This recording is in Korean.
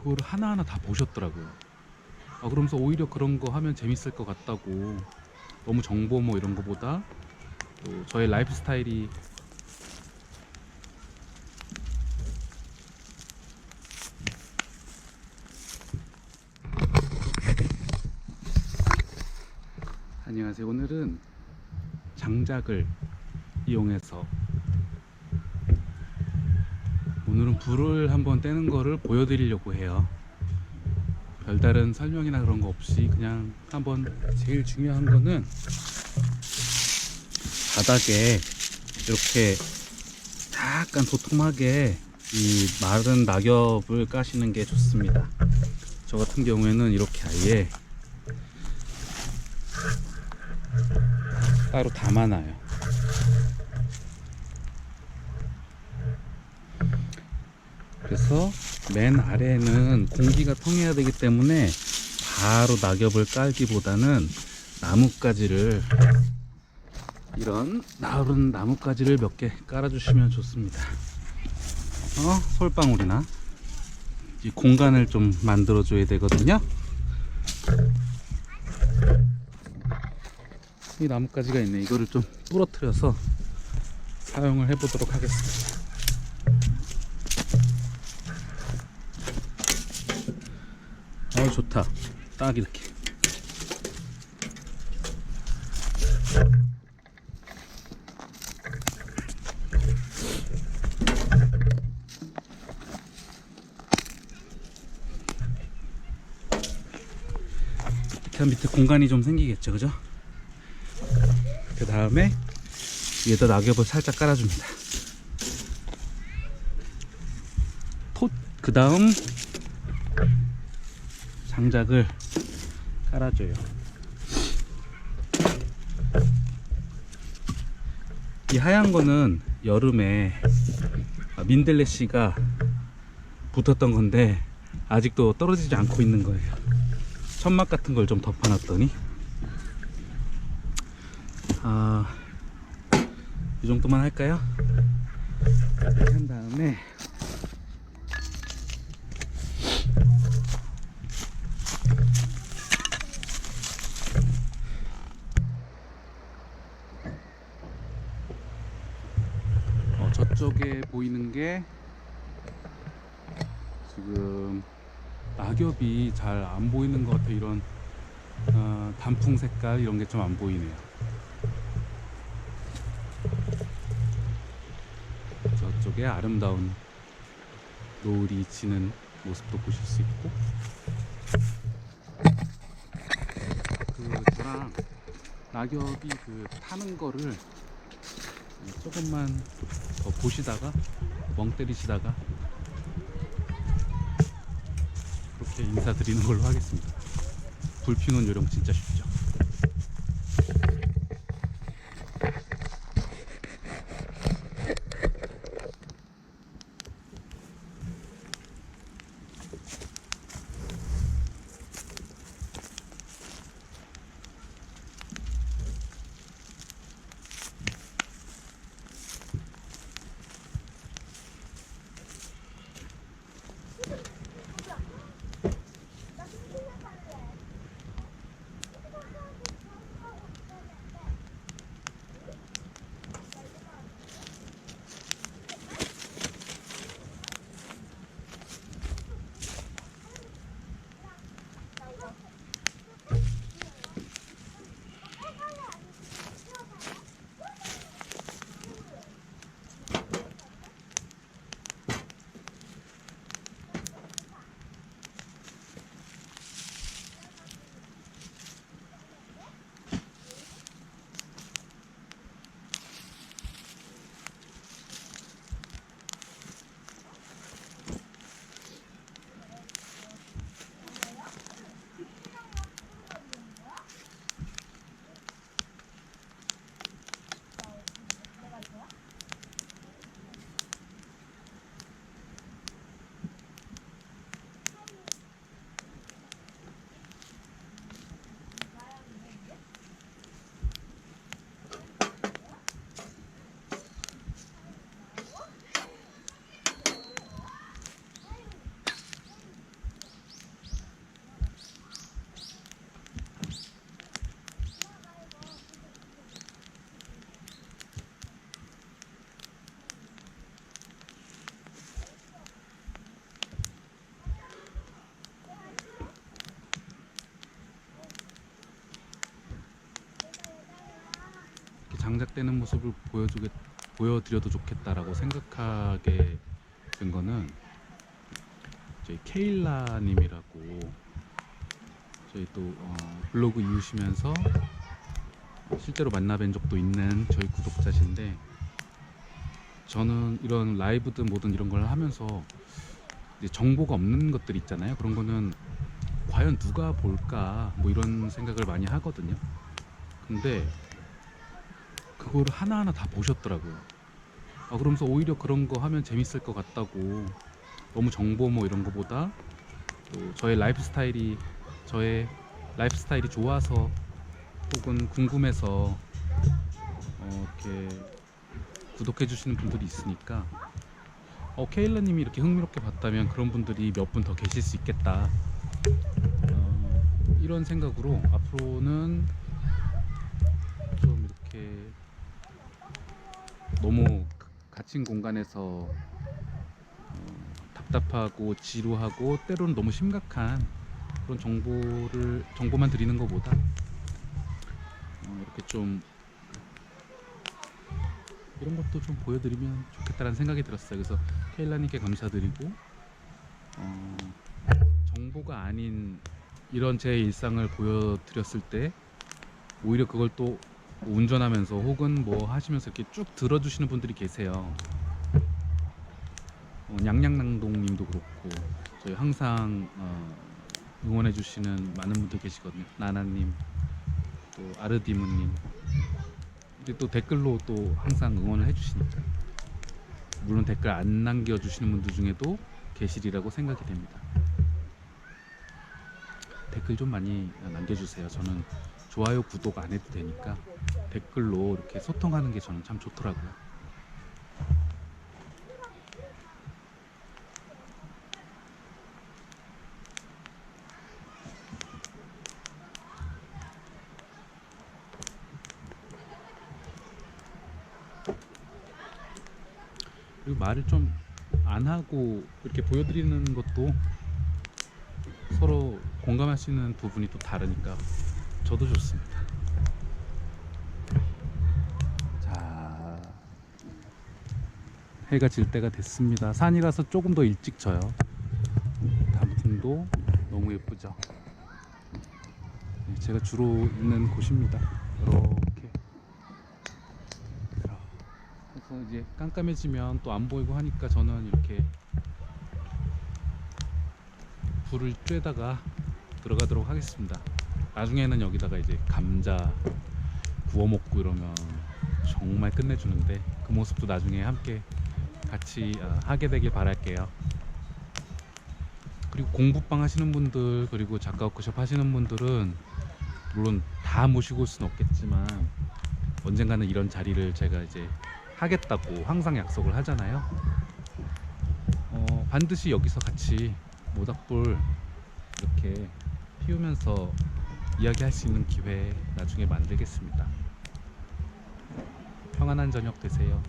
그거를 하나하나 다 보셨더라고요. 아, 그러면서 오히려 그런 거 하면 재밌을 것 같다고 너무 정보 뭐 이런 거보다 또 저의 라이프 스타일이 안녕하세요. 오늘은 장작을 이용해서 오늘은 불을 한번 떼는 거를 보여드리려고 해요. 별다른 설명이나 그런 거 없이 그냥 한번 제일 중요한 거는 바닥에 이렇게 약간 도톰하게 이 마른 낙엽을 까시는 게 좋습니다. 저 같은 경우에는 이렇게 아예 따로 담아놔요. 그래서 맨 아래에는 공기가 통해야 되기 때문에 바로 낙엽을 깔기보다는 나뭇가지를 이런 나른 나뭇가지를 몇 개 깔아주시면 좋습니다. 어 솔방울이나 이 공간을 좀 만들어 줘야 되거든요. 이 나뭇가지가 있네. 이거를 좀 부러뜨려서 사용을 해 보도록 하겠습니다. 아 좋다. 딱 이렇게. 밑에 밑에 공간이 좀 생기겠죠, 그죠? 그 다음에 위에다 낙엽을 살짝 깔아줍니다. 톳, 그 다음 장작을 깔아줘요. 이 하얀 거는 여름에 민들레 씨가 붙었던 건데 아직도 떨어지지 않고 있는 거예요. 천막 같은 걸 좀 덮어놨더니 아, 이 정도만 할까요? 이렇게 한 다음에 저쪽에 보이는 게 지금 낙엽이 잘 안 보이는 것 같아요. 이런 어, 단풍 색깔 이런 게 좀 안 보이네요. 저쪽에 아름다운 노을이 지는 모습도 보실 수 있고 그 저랑 낙엽이 그 타는 거를 조금만 더 보시다가 멍 때리시다가 그렇게 인사드리는 걸로 하겠습니다. 불 피우는 요령 진짜 쉽죠. 장작되는 모습을 보여주게 보여드려도 좋겠다라고 생각하게 된 거는 저희 케일라님이라고 저희 또 어, 블로그 이웃이면서 실제로 만나뵌 적도 있는 저희 구독자신데 저는 이런 라이브든 뭐든 이런 걸 하면서 정보가 없는 것들 있잖아요. 그런 거는 과연 누가 볼까 뭐 이런 생각을 많이 하거든요. 근데 그거를 하나하나 다 보셨더라고요. 아, 그러면서 오히려 그런 거 하면 재밌을 것 같다고 너무 정보 뭐 이런 거보다 또 저의 라이프 스타일이 저의 라이프 스타일이 좋아서 혹은 궁금해서 어, 이렇게 구독해 주시는 분들이 있으니까 어, 케일라님이 이렇게 흥미롭게 봤다면 그런 분들이 몇 분 더 계실 수 있겠다 어, 이런 생각으로 앞으로는 좀 이렇게 너무 가- 갇힌 공간에서 어, 답답하고 지루하고 때로는 너무 심각한 그런 정보를 정보만 드리는 것보다 어, 이렇게 좀 이런 것도 좀 보여드리면 좋겠다라는 생각이 들었어요. 그래서 케일라님께 감사드리고 어, 정보가 아닌 이런 제 일상을 보여드렸을 때 오히려 그걸 또뭐 운전하면서 혹은 뭐 하시면서 이렇게 쭉 들어주시는 분들이 계세요. 어, 냥냥낭동님도 그렇고 저희 항상 어, 응원해주시는 많은 분들 계시거든요. 나나님, 또 아르디무님, 근데 또 댓글로 또 항상 응원을 해주시니까 물론 댓글 안 남겨주시는 분들 중에도 계시리라고 생각이 됩니다. 댓글 좀 많이 남겨주세요. 저는 좋아요, 구독 안 해도 되니까 댓글로 이렇게 소통하는 게 저는 참 좋더라고요. 그리고 말을 좀 안 하고 이렇게 보여드리는 것도 서로 공감하시는 부분이 또 다르니까 저도 좋습니다. 자, 해가 질 때가 됐습니다. 산이라서 조금 더 일찍 져요. 단풍도 너무 예쁘죠. 네, 제가 주로 있는 곳입니다. 이렇게. 그래서 이제 깜깜해지면 또 안 보이고 하니까 저는 이렇게 불을 쬐다가 들어가도록 하겠습니다. 나중에는 여기다가 이제 감자 구워 먹고 이러면 정말 끝내주는데 그 모습도 나중에 함께 같이 어, 하게 되길 바랄게요. 그리고 공부방 하시는 분들 그리고 작가 워크숍 하시는 분들은 물론 다 모시고 올 수는 없겠지만 언젠가는 이런 자리를 제가 이제 하겠다고 항상 약속을 하잖아요. 어, 반드시 여기서 같이 모닥불 이렇게 피우면서 이야기할 수 있는 기회 나중에 만들겠습니다. 평안한 저녁 되세요.